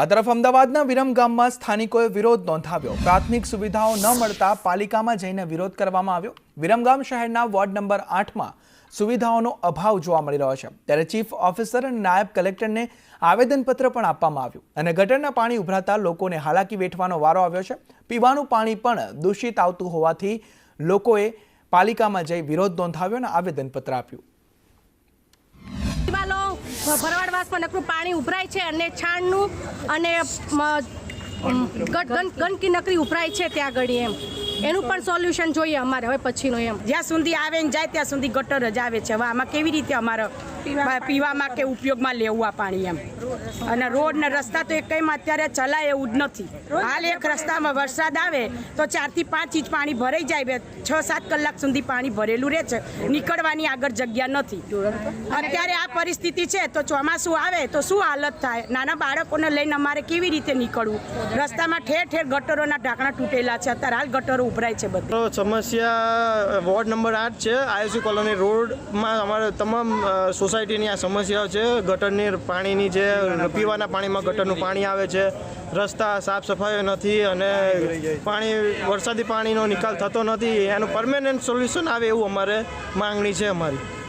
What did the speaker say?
આ તરફ અમદાવાદના વિરમ ગામમાં સ્થાનિકોએ વિરોધ નોંધાવ્યો. પ્રાથમિક સુવિધાઓ ન મળતા પાલિકામાં જઈને વિરોધ કરવામાં આવ્યો. વિરમગામ શહેરના વોર્ડ નંબર આઠમાં સુવિધાઓનો અભાવ જોવા મળી રહ્યો છે. ત્યારે ચીફ ઓફિસર અને નાયબ કલેક્ટરને આવેદનપત્ર પણ આપવામાં આવ્યું અને ગટરના પાણી ઉભરાતા લોકોને હાલાકી વેઠવાનો વારો આવ્યો છે. પીવાનું પાણી પણ દૂષિત આવતું હોવાથી લોકોએ પાલિકામાં જઈ વિરોધ નોંધાવ્યો અને આવેદનપત્ર આપ્યું. ભરવાડવાસમાં નકરું પાણી ઉભરાય છે અને છાણનું અને ગંદકી નકરી ઉભરાય છે ત્યાં આગળ એમ. એનું પણ સોલ્યુશન જોઈએ અમારે હવે પછીનું એમ. જ્યાં સુધી આવે ને જાય ત્યાં સુધી ગટર જ આવે છે. હવે આમાં કેવી રીતે અમારે પીવામાં કે ઉપયોગમાં લેવું આ પાણી એમ? અને રોડ ને રસ્તા તો એકમાં અત્યારે ચલાય એવું જ નથી. હાલ એક રસ્તામાં વરસાદ આવે તો ચારથી પાંચ ઇંચ પાણી ભરાઈ જાય છ સાત કલાક સુધી પાણી ભરેલું રહે છે. નીકળવાની આગળ જગ્યા નથી. અત્યારે આ પરિસ્થિતિ છે તો ચોમાસું આવે તો શું હાલત થાય? નાના બાળકોને લઈને અમારે કેવી રીતે નીકળવું? રસ્તામાં ઠેર ઠેર ગટરોના ઢાંકણા તૂટેલા છે. અત્યારે હાલ ગટરો ઉભરાય છે બધી. સમસ્યા વોર્ડ નંબર આઠ છે આયુસી કોલોની રોડમાં અમારે તમામ સોસાયટીની આ સમસ્યાઓ છે. ગટરની પાણીની છે પીવાના પાણીમાં ગટરનું પાણી આવે છે. રસ્તા સાફ સફાઈ નથી અને પાણી, વરસાદી પાણીનો નિકાલ થતો નથી. એનું પરમેનન્ટ સોલ્યુશન આવે એવું અમારે માંગણી છે અમારી.